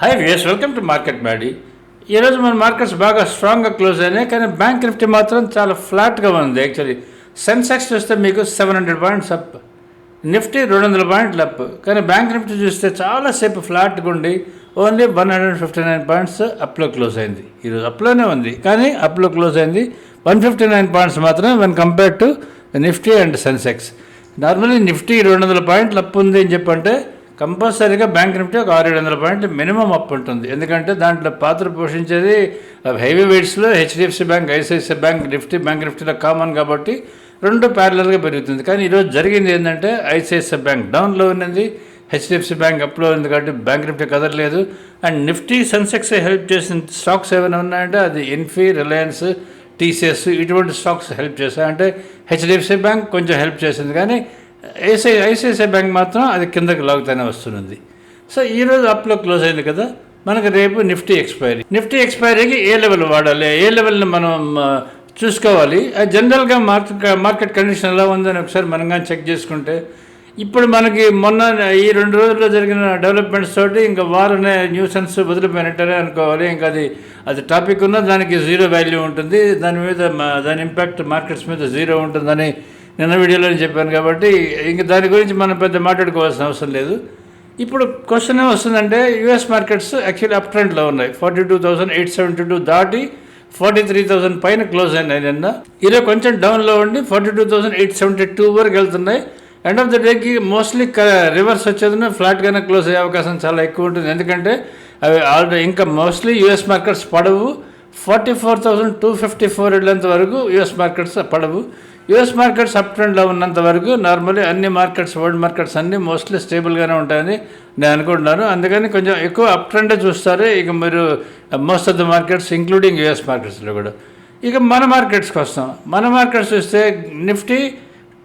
Hi views welcome to market Maddy ఈరోజు మన markets బాగా స్ట్రాంగ్గా క్లోజ్ అయినాయి కానీ బ్యాంక్ నిఫ్టీ మాత్రం చాలా ఫ్లాట్గా ఉంది. యాక్చువల్లీ సెన్సెక్స్ చూస్తే మీకు seven hundred points up Nifty రెండు వందల పాయింట్లు అప్ కానీ బ్యాంక్ నిఫ్టీ చూస్తే చాలాసేపు ఫ్లాట్గా ఉండి only one hundred fifty nine points అప్లో close అయింది. ఈరోజు అప్లోనే ఉంది కానీ అప్లో క్లోజ్ అయింది. వన్ ఫిఫ్టీ నైన్ పాయింట్స్ మాత్రమే one compare to Nifty and Sensex normally Nifty రెండు వందల పాయింట్లు అప్ ఉంది అని చెప్పంటే కంపల్సరీగా బ్యాంక్ నిఫ్టీ ఒక ఆరు ఏడు వందల పాయింట్లు మినిమం అప్ ఉంటుంది. ఎందుకంటే దాంట్లో పాత్ర పోషించేది heavy వెయిట్స్లో HDFC bank ICICI bank Nifty bank నిఫ్టీలో కామన్ కాబట్టి రెండు ప్యారలల్గా పెరుగుతుంది. కానీ ఈరోజు జరిగింది ఏంటంటే ఐసిఐసిఐ బ్యాంక్ డౌన్లో ఉన్నది హెచ్డిఎఫ్సి బ్యాంక్ అప్లో ఉంది కాబట్టి బ్యాంక్ నిఫ్టీ కదలలేదు. అండ్ నిఫ్టీ సెన్సెక్స్ హెల్ప్ చేసిన స్టాక్స్ ఏమైనా ఉన్నాయంటే అది ఇన్ఫీ రిలయన్స్ టీసీఎస్ ఇటువంటి స్టాక్స్ హెల్ప్ చేశాయి. అంటే హెచ్డిఎఫ్సి బ్యాంక్ కొంచెం హెల్ప్ చేసింది. కానీ ఐసిఐ ఐసిఐసిఐ బ్యాంక్ మాత్రం అది కిందకి లాగుతూనే వస్తున్నది. సో ఈరోజు అప్లో క్లోజ్ అయింది కదా మనకు రేపు నిఫ్టీ ఎక్స్పైరీ. నిఫ్టీ ఎక్స్పైరీకి ఏ లెవెల్ వాడాలి? ఏ లెవెల్ని మనం చూసుకోవాలి? అది జనరల్గా మార్కెట్ మార్కెట్ కండిషన్ ఎలా ఉందని ఒకసారి మనం కానీ చెక్ చేసుకుంటే ఇప్పుడు మనకి మొన్న ఈ రెండు రోజుల్లో జరిగిన డెవలప్మెంట్స్ తోటి ఇంకా వారనే న్యూసెన్స్ వదిలిపోయినట్టనే అనుకోవాలి. ఇంకా అది అది టాపిక్ ఉన్న దానికి జీరో వాల్యూ ఉంటుంది. దాని మీద దాని ఇంపాక్ట్ మార్కెట్స్ మీద జీరో ఉంటుందని నిన్న వీడియోలో చెప్పాను కాబట్టి ఇంక దాని గురించి మనం పెద్ద మాట్లాడుకోవాల్సిన అవసరం లేదు. ఇప్పుడు క్వశ్చన్ ఏమొస్తుందంటే యుఎస్ మార్కెట్స్ యాక్చువల్లీ అప్ ట్రెండ్లో ఉన్నాయి. Forty two thousand eight seventy two దాటి ఫార్టీ త్రీ థౌసండ్ పైన క్లోజ్ అయినాయి నిన్న. ఈరోజు కొంచెం డౌన్లో ఉండి forty two thousand eight seventy two వరకు వెళ్తున్నాయి. ఎండ్ ఆఫ్ ద డేకి మోస్ట్లీ రివర్స్ వచ్చేది ఫ్లాట్గానే క్లోజ్ అయ్యే అవకాశం చాలా ఎక్కువ ఉంటుంది. ఎందుకంటే అవి ఆల్రెడీ ఇంకా మోస్ట్లీ యుఎస్ మార్కెట్స్ పడవు. Forty four thousand two fifty four వెళ్ళేంత వరకు యుఎస్ మార్కెట్స్ పడవు. యుఎస్ మార్కెట్స్ అప్ ట్రెండ్లో ఉన్నంత వరకు నార్మల్లీ అన్ని మార్కెట్స్ వరల్డ్ మార్కెట్స్ అన్నీ మోస్ట్లీ స్టేబుల్గానే ఉంటాయని నేను అనుకుంటున్నాను. అందుకని కొంచెం ఎక్కువ అప్ ట్రెండే చూస్తారు ఇక మీరు most of the markets including US మార్కెట్స్లో కూడా. ఇక మన మార్కెట్స్కి వస్తాం. మన మార్కెట్స్ చూస్తే Nifty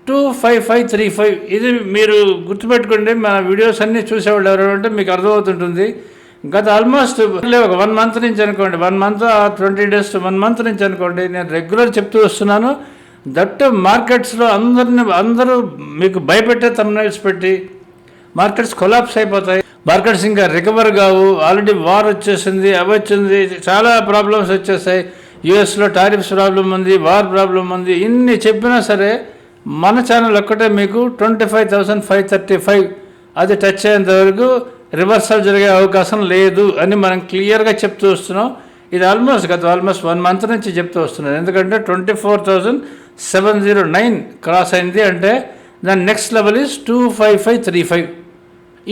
two five five three five ఇది మీరు గుర్తుపెట్టుకోండి. మన వీడియోస్ అన్నీ చూసేవాళ్ళు ఎవరు అంటే మీకు అర్థమవుతుంటుంది. గత ఆల్మోస్ట్ ఒక వన్ మంత్ నుంచి అనుకోండి. One month twenty days one month నుంచి అనుకోండి. నేను రెగ్యులర్ చెప్తూ వస్తున్నాను. దట్ మార్కెట్స్లో అందరిని అందరూ మీకు భయపెట్టే తమ్నైల్స్ పెట్టి మార్కెట్స్ కొలాప్స్ అయిపోతాయి. మార్కెట్స్ ఇంకా రికవర్ కావు. ఆల్రెడీ వార్ వచ్చేసింది అవి వచ్చింది చాలా ప్రాబ్లమ్స్ వచ్చేసాయి. యూఎస్లో టారిఫ్స్ ప్రాబ్లం ఉంది వార్ ప్రాబ్లం ఉంది. ఇన్ని చెప్పినా సరే మన ఛానల్ ఒక్కటే మీకు twenty five thousand five thirty five అది టచ్ అయ్యేంత వరకు రివర్సల్ జరిగే అవకాశం లేదు అని మనం క్లియర్గా చెప్తూ వస్తున్నాం. ఇది ఆల్మోస్ట్ గత ఆల్మోస్ట్ వన్ మంత్ నుంచి చెప్తూ వస్తున్నాను ఎందుకంటే twenty four thousand seven zero nine cross అయింది అంటే దాని next level is two five five three five.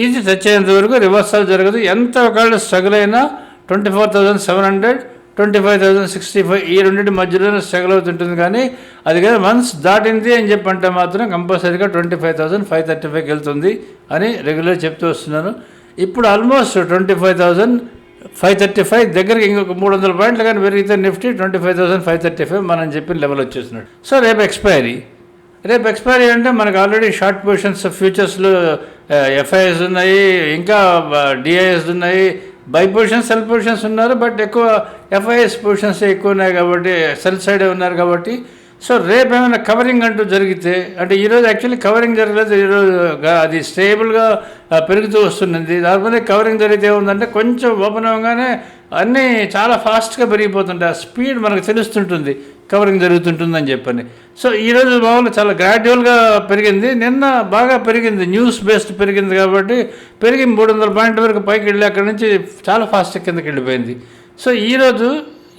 ఇది టచ్ అయ్యేంత వరకు రివర్సల్ జరగదు. ఎంత ఒకవేళ స్ట్రగుల్ అయినా twenty four thousand seven hundred twenty five thousand sixty five. ఈ రెండింటి మధ్యలోనే స్ట్రగుల్ అవుతుంటుంది కానీ అది కానీ వన్స్ దాటింది అని చెప్పంటే మాత్రం కంపల్సరీగా twenty five thousand five thirty ఫైవ్కి వెళ్తుంది అని రెగ్యులర్ చెప్తూ వస్తున్నాను. ఇప్పుడు almost twenty five thousand five thirty five దగ్గరికి ఇంకొక మూడు వందల పాయింట్లు కానీ పెరిగితే Nifty twenty five thousand five thirty five మనం చెప్పిన లెవెల్ వచ్చేసినట్టు సో రేపు ఎక్స్పైరీ రేపు ఎక్స్పైరీ అంటే మనకు ఆల్రెడీ షార్ట్ పొజిషన్స్ ఫ్యూచర్స్లో ఎఫ్ఐఎస్ ఉన్నాయి ఇంకా డిఐఎస్ ఉన్నాయి. బై పొజిషన్స్ సెల్ పొజిషన్స్ ఉన్నారు బట్ ఎక్కువ ఎఫ్ఐఎస్ పొజిషన్స్ ఎక్కువ ఉన్నాయి కాబట్టి సెల్ సైడే ఉన్నారు కాబట్టి సో రేపు ఏమైనా కవరింగ్ అంటూ జరిగితే అంటే ఈరోజు యాక్చువల్లీ కవరింగ్ జరగలేదు ఈరోజు అది స్టేబుల్గా పెరుగుతూ వస్తున్నది. దానిపైన కవరింగ్ జరిగితే ఏముందంటే కొంచెం ఓపెన్ అవ్వగానే అన్నీ చాలా ఫాస్ట్గా పెరిగిపోతుంటాయి. ఆ స్పీడ్ మనకు తెలుస్తుంటుంది. కవరింగ్ జరుగుతుంటుందని చెప్పని. సో ఈరోజు మామూలు చాలా గ్రాడ్యువల్గా పెరిగింది. నిన్న బాగా పెరిగింది. న్యూస్ బేస్డ్ పెరిగింది కాబట్టి పెరిగి మూడు వందల పాయింట్ వరకు పైకి వెళ్ళి అక్కడి నుంచి చాలా ఫాస్ట్ కిందకి వెళ్ళిపోయింది. సో ఈరోజు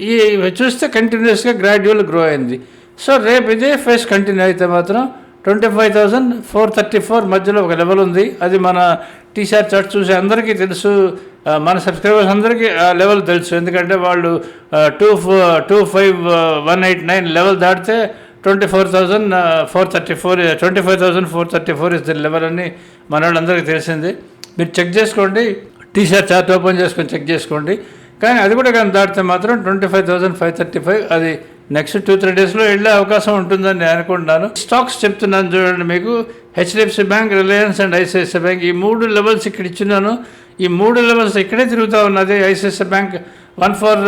ఈ చూస్తే కంటిన్యూస్గా గ్రాడ్యువల్ గ్రో అయింది. సో రేపు ఇదే ఫేస్ కంటిన్యూ అయితే మాత్రం twenty five thousand four thirty four మధ్యలో ఒక లెవెల్ ఉంది. అది మన టీషర్ట్ చార్ట్ చూసే అందరికీ తెలుసు. మన సబ్స్క్రైబర్స్ అందరికీ ఆ లెవెల్ తెలుసు. ఎందుకంటే వాళ్ళు two two five one eight nine level దాటితే twenty four thousand four thirty four twenty five thousand four thirty four is the level అని మన వాళ్ళందరికీ తెలిసింది. మీరు చెక్ చేసుకోండి. టీషర్ట్ చార్ట్ ఓపెన్ చేసుకొని చెక్ చేసుకోండి. కానీ అది కూడా కానీ దాటితే మాత్రం twenty five thousand five thirty five అది నెక్స్ట్ టూ త్రీ డేస్లో వెళ్ళే అవకాశం ఉంటుందని నేను అనుకుంటున్నాను. స్టాక్స్ చెప్తున్నాను చూడండి మీకు. HDFC bank Reliance and ICICI bank. ఈ మూడు లెవెల్స్ ఇక్కడ ఇచ్చినాను. ఈ మూడు లెవెల్స్ ఇక్కడే తిరుగుతూ ఉన్నది. ICICI bank one four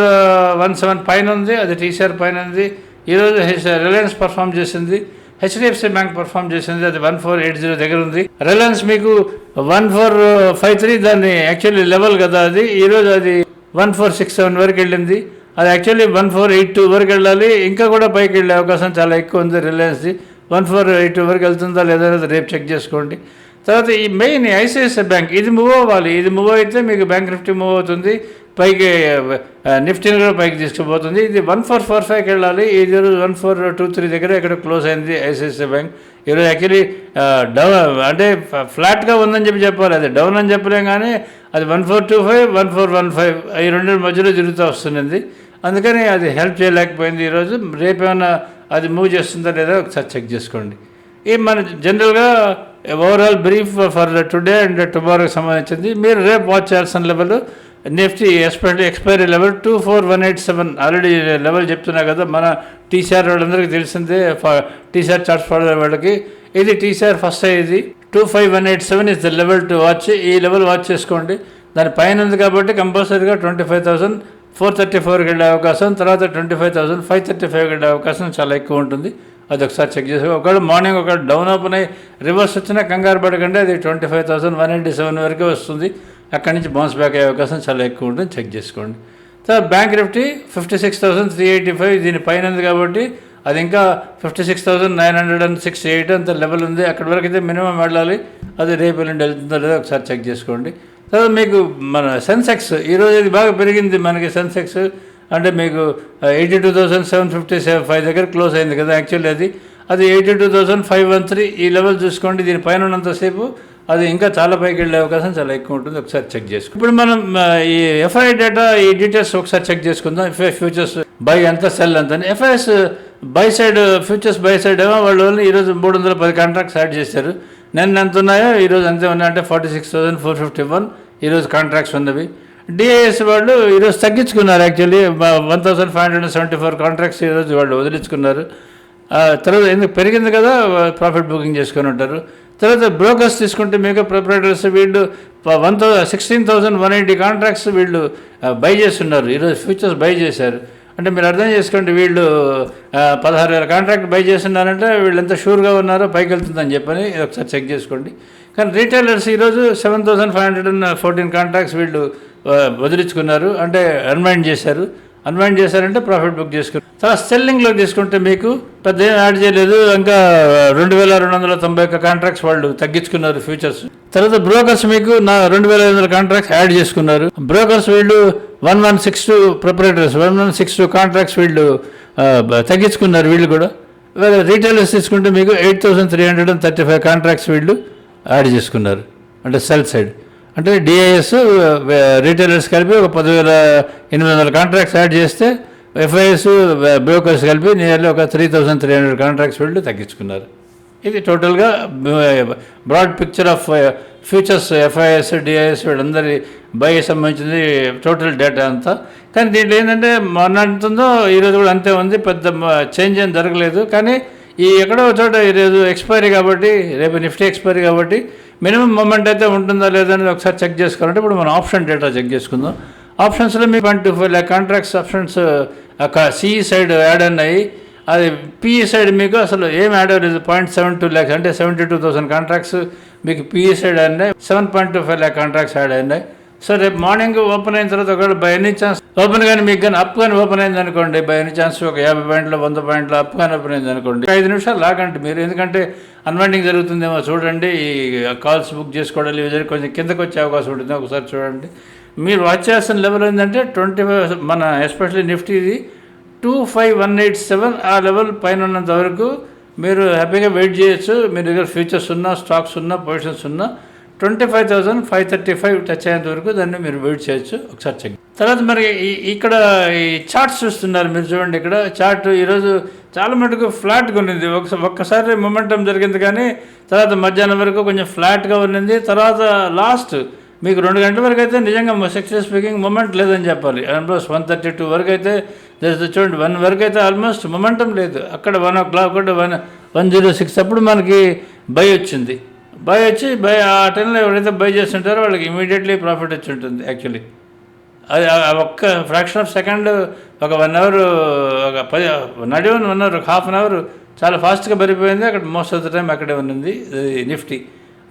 one seven పైన ఉంది. అది టీసీఆర్ పైన ఉంది. ఈరోజు రిలయన్స్ పర్ఫామ్ చేసింది. హెచ్డిఎఫ్సి బ్యాంక్ పర్ఫామ్ చేసింది. అది వన్ ఫోర్ ఎయిట్ జీరో దగ్గర ఉంది. రిలయన్స్ మీకు వన్ ఫోర్ ఫైవ్ త్రీ దాన్ని యాక్చువల్లీ లెవెల్ కదా అది. ఈరోజు అది వన్ ఫోర్ సిక్స్ సెవెన్ వరకు వెళ్ళింది. అది actually one four eight two వరకు వెళ్ళాలి. ఇంకా కూడా పైకి వెళ్ళే అవకాశం చాలా ఎక్కువ ఉంది రిలయన్స్ది వన్ ఫోర్ ఎయిట్ టూ వరకు వెళ్తుందా లేదా రేపు చెక్ చేసుకోండి. తర్వాత ఈ మెయిన్ ఐసిఐసిఐ బ్యాంక్ ఇది మూవ్ అవ్వాలి. ఇది మూవ్ అయితే మీకు బ్యాంక్ నిఫ్టీ మూవ్ అవుతుంది. పైకి నిఫ్టీని కూడా పైకి తీసుకుపోతుంది. ఇది వన్ ఫోర్ ఫోర్ ఫైవ్కి వెళ్ళాలి. ఇది రోజు వన్ ఫోర్ టూ త్రీ దగ్గర ఇక్కడ క్లోజ్ అయింది ఐసిఐసిఐ బ్యాంక్. ఈరోజు యాక్చువల్లీ డౌన్ అంటే ఫ్లాట్గా ఉందని చెప్పి చెప్పాలి. అది డౌన్ అని చెప్పలేం కానీ అది one four two five one four one five ఈ రెండు మధ్యలో తిరుగుతూ వస్తున్నది అందుకని అది హెల్ప్ చేయలేకపోయింది ఈరోజు. రేపు ఏమైనా అది మూవ్ చేస్తుందా లేదా ఒకసారి చెక్ చేసుకోండి. ఈ మన జనరల్గా overall brief for today and టుమారోకి సంబంధించింది. మీరు రేపు వాచ్ చేయాల్సిన level Nifty especially expiry level two four one eight seven already level చెప్తున్నా కదా మన టీసీఆర్ వాళ్ళందరికీ తెలిసిందే టీసీఆర్ చార్ట్స్ ఫాలో వాళ్ళకి. ఇది టీసీఆర్ ఫస్ట్ ఇది. Two five one eight seven is the level to watch ఈ లెవెల్ వాచ్ చేసుకోండి. దాని పైన ఉంది కాబట్టి కంపల్సరీగా twenty five thousand four thirty ఫోర్కి వెళ్ళే అవకాశం తర్వాత twenty five thousand five thirty ఫైవ్కి వెళ్ళే అవకాశం చాలా ఎక్కువ ఉంటుంది. అది ఒకసారి చెక్ చేసి ఒకవేళ మార్నింగ్ ఒకవేళ డౌన్ ఓపెన్ అయ్యి రివర్స్ వచ్చినా కంగారు పడకండి అది twenty five thousand one eighty seven వరకే వస్తుంది. అక్కడి నుంచి బౌన్స్ బ్యాక్ అయ్యే అవకాశం చాలా ఎక్కువ ఉంటుంది చెక్ చేసుకోండి. తర్వాత bank Nifty fifty six thousand three eighty five దీని పైన ఉంది కాబట్టి అది ఇంకా fifty six thousand nine hundred and six eight అంత లెవెల్ ఉంది. అక్కడి వరకు అయితే మినిమం వెళ్ళాలి. అది రేపు ఎల్లుండి వెళ్తుందో లేదో ఒకసారి చెక్ చేసుకోండి. తర్వాత మీకు మన సెన్సెక్స్ ఈరోజు అది బాగా పెరిగింది మనకి సెన్సెక్స్ అంటే మీకు eighty two thousand seven fifty seven five దగ్గర క్లోజ్ అయింది కదా యాక్చువల్లీ అది. అది eighty two thousand five one three ఈ లెవెల్ చూసుకోండి దీని పైన ఉన్నంతసేపు అది ఇంకా చాలా పైకి వెళ్ళే అవకాశం చాలా ఎక్కువ ఉంటుంది. ఒకసారి చెక్ చేసుకో. ఇప్పుడు మనం ఈ ఎఫ్ఐ డేటా ఈ డీటెయిల్స్ ఒకసారి చెక్ చేసుకుందాం. ఎఫ్ఐ ఫ్యూచర్స్ బై ఎంత సెల్ ఎంత FIIs buy side futures buy side ఏమో వాళ్ళు ఈరోజు మూడు వందల పది కాంట్రాక్ట్స్ యాడ్ చేశారు. నిన్న ఎంత ఉన్నాయో ఈరోజు అంతే ఉన్నాయి అంటే forty six thousand four fifty one. ఈరోజు కాంట్రాక్ట్స్ ఉన్నవి. డిఐఎస్ వాళ్ళు ఈరోజు తగ్గించుకున్నారు actually one thousand five hundred seventy four contracts ఈరోజు వాళ్ళు వదిలించుకున్నారు. తర్వాత ఎందుకు పెరిగింది కదా? ప్రాఫిట్ బుకింగ్ చేసుకొని ఉంటారు. తర్వాత బ్రోకర్స్ తీసుకుంటే మీకు ప్రిపరేటర్స్ వీళ్ళు one thou sixteen thousand one eighty contracts వీళ్ళు బై చేస్తున్నారు. ఈరోజు ఫ్యూచర్స్ బై చేశారు. అంటే మీరు అర్థం చేసుకోండి వీళ్ళు పదహారు వేల కాంట్రాక్ట్ బై చేస్తున్నారంటే వీళ్ళు ఎంత షూర్గా ఉన్నారో పైకి వెళ్తుందని చెప్పని ఇది ఒకసారి చెక్ చేసుకోండి. కానీ రీటైలర్స్ ఈరోజు సెవెన్ థౌసండ్ ఫైవ్ హండ్రెడ్ ఉన్న ఫోర్టీన్ కాంట్రాక్ట్స్ వీళ్ళు వదిలించుకున్నారు. అంటే అన్వైండ్ చేశారు. అన్వైండ్ చేశారంటే ప్రాఫిట్ బుక్ చేసుకున్నారు తర్వాత సెల్లింగ్లో తీసుకుంటే మీకు పెద్ద ఏం యాడ్ చేయలేదు. ఇంకా రెండు వేల రెండు వందల తొంభై ఒక్క కాంట్రాక్ట్స్ వాళ్ళు తగ్గించుకున్నారు ఫ్యూచర్స్ తర్వాత బ్రోకర్స్ మీకు నా రెండు వేల ఐదు వందల కాంట్రాక్ట్స్ యాడ్ చేసుకున్నారు. బ్రోకర్స్ వీళ్ళు one one six two proprietors one one six two contracts వీళ్ళు తగ్గించుకున్నారు వీళ్ళు కూడా. వేరే రీటైలర్స్ తీసుకుంటే మీకు eight thousand three hundred and thirty five contracts వీళ్ళు యాడ్ చేసుకున్నారు. అంటే సెల్ సైడ్ అంటే డిఐఎస్ రీటైలర్స్ కలిపి ఒక పదివేల ఎనిమిది వందల కాంట్రాక్ట్స్ యాడ్ చేస్తే ఎఫ్ఐఎస్ బ్రోకర్స్ కలిపి నియర్లీ ఒక three thousand three hundred contracts వీళ్ళు తగ్గించుకున్నారు. ఇది టోటల్గా broad picture of futures FIIs DIIs వీళ్ళందరి బై సంబంధించింది టోటల్ డేటా అంతా. కానీ దీంట్లో ఏంటంటే మొన్న అంటుందో ఈరోజు కూడా అంతే ఉంది. పెద్ద చేంజ్ ఏం జరగలేదు. కానీ ఈ ఎక్కడో ఒక చోట ఈరోజు ఎక్స్పైరీ కాబట్టి రేపు నిఫ్టీ ఎక్స్పైరీ కాబట్టి మినిమం మూమెంట్ అయితే ఉంటుందా లేదని ఒకసారి చెక్ చేసుకోవాలంటే ఇప్పుడు మనం ఆప్షన్ డేటా చెక్ చేసుకుందాం. ఆప్షన్స్లో మీ point two five lakh contracts options C side add అన్నాయి అది పిఈ సైడ్ మీకు అసలు ఏం యాడ్ అవ్వలేదు. పాయింట్ సెవెన్ టూ ల్యాక్స్ అంటే సెవెంటీ టూ థౌసండ్ కాంట్రాక్ట్స్ మీకు పిఈ సైడ్ అయినాయి seven point two five lakh contracts add అయినాయి సో రేపు మార్నింగ్ ఓపెన్ అయిన తర్వాత ఒకవేళ బై ఎనీ ఛాన్స్ ఓపెన్ కానీ మీకు కానీ అప్ కానీ ఓపెన్ అయింది అనుకోండి బై ఎనీ ఛాన్స్ ఒక యాభై పాయింట్లు వంద పాయింట్లు అప్ కానీ ఓపెన్ అయింది అనుకోండి ఐదు నిమిషాలు లాగండి మీరు. ఎందుకంటే అన్వైండింగ్ జరుగుతుందేమో చూడండి. ఈ కాల్స్ బుక్ చేసుకోవడం ఇవి కొంచెం కిందకు వచ్చే అవకాశం ఉంటుంది. ఒకసారి చూడండి. మీరు వాచ్ చేయాల్సిన లెవెల్ ఏంటంటే ట్వంటీ ఫైవ్ మన especially నిఫ్టీది two five one eight seven ఆ లెవెల్ పైన ఉన్నంత వరకు మీరు హ్యాపీగా వెయిట్ చేయొచ్చు. మీ దగ్గర ఫ్యూచర్స్ ఉన్నా స్టాక్స్ ఉన్నా పొజిషన్స్ ఉన్నా twenty five thousand five thirty five touch అయ్యేంత వరకు దాన్ని మీరు వెయిట్ చేయొచ్చు. ఒకసారి చెక్ తర్వాత మరి ఇక్కడ ఈ చార్ట్స్ చూస్తున్నారు మీరు చూడండి ఇక్కడ. చార్ట్ ఈరోజు చాలా మటుకు ఫ్లాట్గా ఉన్నింది. ఒకసారి ఒక్కసారి మొమెంటం జరిగింది కానీ తర్వాత మధ్యాహ్నం వరకు కొంచెం ఫ్లాట్గా ఉన్నింది. తర్వాత లాస్ట్ మీకు రెండు గంటల వరకు అయితే నిజంగా సక్సెస్ స్పీకింగ్ మొమెంట్ లేదని చెప్పాలి. ప్లస్ వన్ థర్టీ టూ వరకు అయితే చూడండి వన్ వరకు అయితే ఆల్మోస్ట్ మొమెంటం లేదు. అక్కడ వన్ ఓ క్లాక్ కూడా వన్ వన్ జీరో సిక్స్ అప్పుడు మనకి బై వచ్చింది. బై వచ్చి బై ఆ టైంలో ఎవరైతే బై చేస్తుంటారో వాళ్ళకి ఇమీడియట్లీ ప్రాఫిట్ వచ్చి ఉంటుంది యాక్చువల్లీ అది ఒక్క ఫ్రాక్షన్ ఆఫ్ సెకండ్ ఒక వన్ అవర్ ఒక పది నడివన్ వన్ అవర్ ఒక హాఫ్ అన్ అవర్ చాలా ఫాస్ట్గా పెరిగిపోయింది అక్కడ మోస్ట్ ఆఫ్ ద టైం అక్కడే ఉన్నది నిఫ్టీ.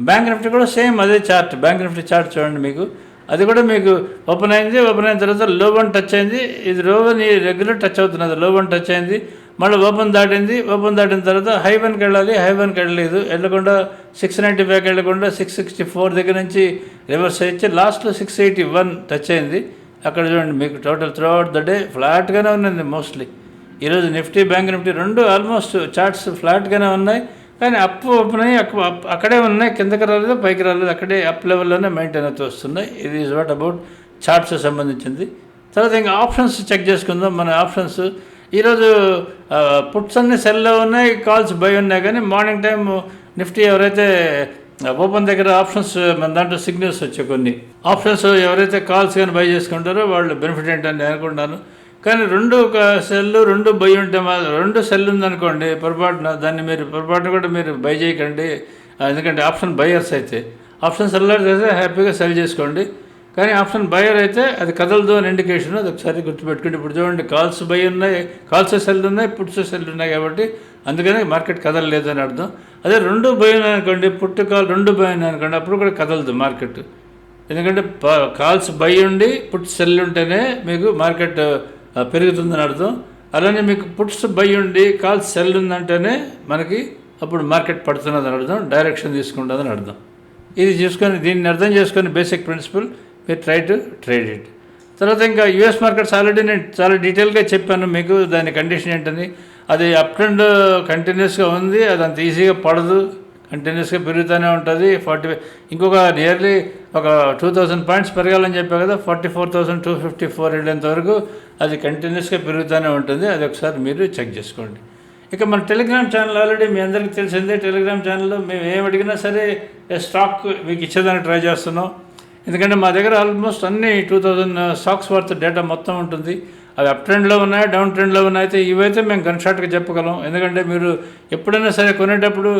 బ్యాంక్ నిఫ్టీ కూడా సేమ్ అదే చార్ట్ బ్యాంక్ నిఫ్టీ చార్ట్ చూడండి మీకు. అది కూడా మీకు ఓపెన్ అయింది ఓపెన్ అయిన తర్వాత లో వన్ టచ్ అయింది. ఇది లో వన్ రెగ్యులర్ టచ్ అవుతున్నది. లో వన్ టచ్ అయింది. మళ్ళీ ఓపెన్ దాటింది. ఓపెన్ దాటిన తర్వాత హై వన్కి వెళ్ళాలి. హై వన్కి వెళ్ళలేదు. వెళ్ళకుండా సిక్స్ నైంటీ ఫైవ్కి వెళ్ళకుండా సిక్స్ సిక్స్టీ ఫోర్ దగ్గర నుంచి రివర్స్ ఇచ్చి లాస్ట్లో సిక్స్ ఎయిటీ వన్ టచ్ అయింది. అక్కడ చూడండి మీకు total throughout the day ఫ్లాట్గానే ఉన్నది మోస్ట్లీ ఈరోజు నిఫ్టీ బ్యాంక్ నిఫ్టీ రెండు ఆల్మోస్ట్ చార్ట్స్ ఫ్లాట్గానే ఉన్నాయి. కానీ అప్ ఓపెన్ అప్- అక్కడే ఉన్నాయి కిందకి రాలేదు పైకి రాలేదు అక్కడే అప్ లెవెల్లోనే మెయింటైన్ అవుతూ వస్తున్నాయి. ఇది ఈజ్ వాట్ అబౌట్ చార్ట్స్ సంబంధించింది. తర్వాత ఇంకా ఆప్షన్స్ చెక్ చేసుకుందాం. మన ఆప్షన్స్ ఈరోజు పుట్స్ అన్ని సెల్లో ఉన్నాయి కాల్స్ బై ఉన్నాయి కానీ మార్నింగ్ టైం నిఫ్టీ ఎవరైతే ఓపెన్ దగ్గర ఆప్షన్స్ మన దాంట్లో సిగ్నల్స్ వచ్చాయి కొన్ని. ఆప్షన్స్ ఎవరైతే కాల్స్ కానీ బై చేసుకుంటారో వాళ్ళు బెనిఫిట్ ఏంటని నేను అనుకుంటాను కానీ రెండు ఒక సెల్లు రెండు బై ఉంటే మా రెండు సెల్ ఉందనుకోండి పొరపాటున దాన్ని మీరు పొరపాటున కూడా మీరు బై చేయకండి. ఎందుకంటే ఆప్షన్ బయర్స్ అయితే. ఆప్షన్ సెల్లర్ అయితే హ్యాపీగా సెల్ చేసుకోండి. కానీ ఆప్షన్ బయర్ అయితే అది కదలదు అని ఇండికేషన్ అది ఒకసారి గుర్తుపెట్టుకోండి. ఇప్పుడు చూడండి కాల్స్ బై ఉన్నాయి కాల్స్ సెల్ ఉన్నాయి పుట్స్ సెల్ ఉన్నాయి కాబట్టి అందుకని మార్కెట్ కదలలేదు అని అర్థం. అదే రెండు బై అనుకోండి పుట్టు కాల్ రెండు బై ఉన్నాయనుకోండి అప్పుడు కూడా కదలదు మార్కెట్. ఎందుకంటే కాల్స్ బై ఉండి పుట్ సెల్ ఉంటేనే మీకు మార్కెట్ పెరుగుతుందని అర్థం. అలానే మీకు పుట్స్ బై ఉండి కాల్స్ సెల్ ఉందంటేనే మనకి అప్పుడు మార్కెట్ పడుతున్నదని అర్థం డైరెక్షన్ తీసుకుంటుందని అర్థం. ఇది చూసుకొని దీన్ని అర్థం చేసుకొని బేసిక్ ప్రిన్సిపల్ మీరు ట్రై టు ట్రేడ్ ఇట్. తర్వాత ఇంకా యూఎస్ మార్కెట్స్ ఆల్రెడీ నేను చాలా డీటెయిల్గా చెప్పాను మీకు దాని కండిషన్ ఏంటని. అది అప్ ట్రెండ్ కంటిన్యూస్గా ఉంది అది అంత ఈజీగా పడదు. కంటిన్యూస్గా పెరుగుతూనే ఉంటుంది. ఫార్టీ ఇంకొక నియర్లీ ఒక టూ థౌజండ్ పాయింట్స్ పెరగాలని చెప్పా కదా forty four thousand two fifty four వెళ్ళేంత వరకు అది కంటిన్యూస్గా పెరుగుతూనే ఉంటుంది. అది ఒకసారి మీరు చెక్ చేసుకోండి. ఇక మన టెలిగ్రామ్ ఛానల్ ఆల్రెడీ మీ అందరికీ తెలిసిందే. టెలిగ్రామ్ ఛానల్లో మేము ఏం అడిగినా సరే స్టాక్ మీకు ఇచ్చేదానికి ట్రై చేస్తున్నాం. ఎందుకంటే మా దగ్గర ఆల్మోస్ట్ అన్ని two thousand stocks worth data మొత్తం ఉంటుంది. అవి అప్ ట్రెండ్లో ఉన్నాయి డౌన్ ట్రెండ్లో ఉన్నాయి అయితే ఇవైతే మేము గన్ షాట్గా చెప్పగలం. ఎందుకంటే మీరు ఎప్పుడైనా సరే కొనేటప్పుడు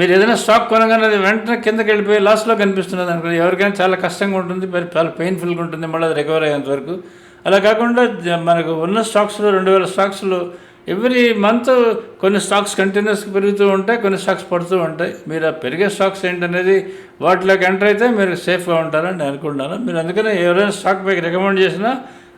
మీరు ఏదైనా స్టాక్ కొనగానే అది వెంటనే కిందకి వెళ్ళిపోయి లాస్ట్లో కనిపిస్తున్నది అనుకో ఎవరికైనా చాలా కష్టంగా ఉంటుంది మరి చాలా పెయిన్ఫుల్గా ఉంటుంది మళ్ళీ అది రికవర్ అయ్యేంత వరకు. అలా కాకుండా మనకు ఉన్న స్టాక్స్లో రెండు వేల స్టాక్స్లో ఎవ్రీ మంత్ కొన్ని స్టాక్స్ కంటిన్యూస్గా పెరుగుతూ ఉంటాయి కొన్ని స్టాక్స్ పడుతూ ఉంటాయి. మీరు ఆ పెరిగే స్టాక్స్ ఏంటనేది వాటిలోకి ఎంటర్ అయితే మీరు సేఫ్గా ఉంటారని నేను అనుకుంటున్నాను. మీరు అందుకనే ఎవరైనా స్టాక్ మీకు రికమెండ్ చేసినా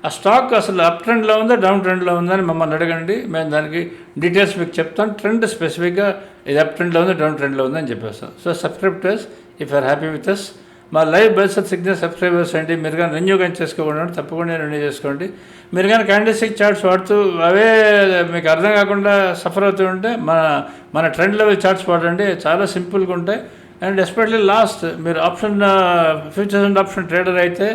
ఆ స్టాక్ అసలు అప్ ట్రెండ్లో ఉందా డౌన్ ట్రెండ్లో ఉందా అని మమ్మల్ని అడగండి. మేము దానికి డీటెయిల్స్ మీకు చెప్తాను ట్రెండ్ స్పెసిఫిక్గా ఇది అప్ ట్రెండ్లో ఉందా డౌన్ ట్రెండ్లో ఉందని చెప్పేస్తాం. So subscribers if are happy with us మా లైవ్ బెల్సర్ సిగ్నల్ సబ్స్క్రైబర్స్ అండి మీరు కానీ రెన్యూ కానీ చేసుకోకుండా తప్పకుండా రెన్యూ చేసుకోండి. మీరు కానీ క్యాండిస్టిక్ చార్ట్స్ వాడుతూ అవే మీకు అర్థం కాకుండా సఫర్ అవుతూ ఉంటే మన మన ట్రెండ్ లెవెల్ చార్ట్స్ వాడండి. చాలా సింపుల్గా ఉంటాయి. Uh, అండ్ ఎస్పెషల్లీ లాస్ట్ మీరు option futures and option trader అయితే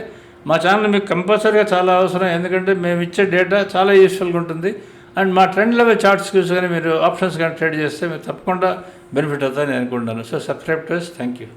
మా ఛానల్ మీకు కంపల్సరీగా చాలా అవసరం. ఎందుకంటే మేము ఇచ్చే డేటా చాలా యూస్ఫుల్గా ఉంటుంది. అండ్ మా ట్రెండ్ లెవెల్ చార్ట్స్ కానీ మీరు ఆప్షన్స్ కానీ ట్రేడ్ చేస్తే మీరు తప్పకుండా బెనిఫిట్ అవుతుందని నేను అనుకుంటున్నాను. So subscribe to thank you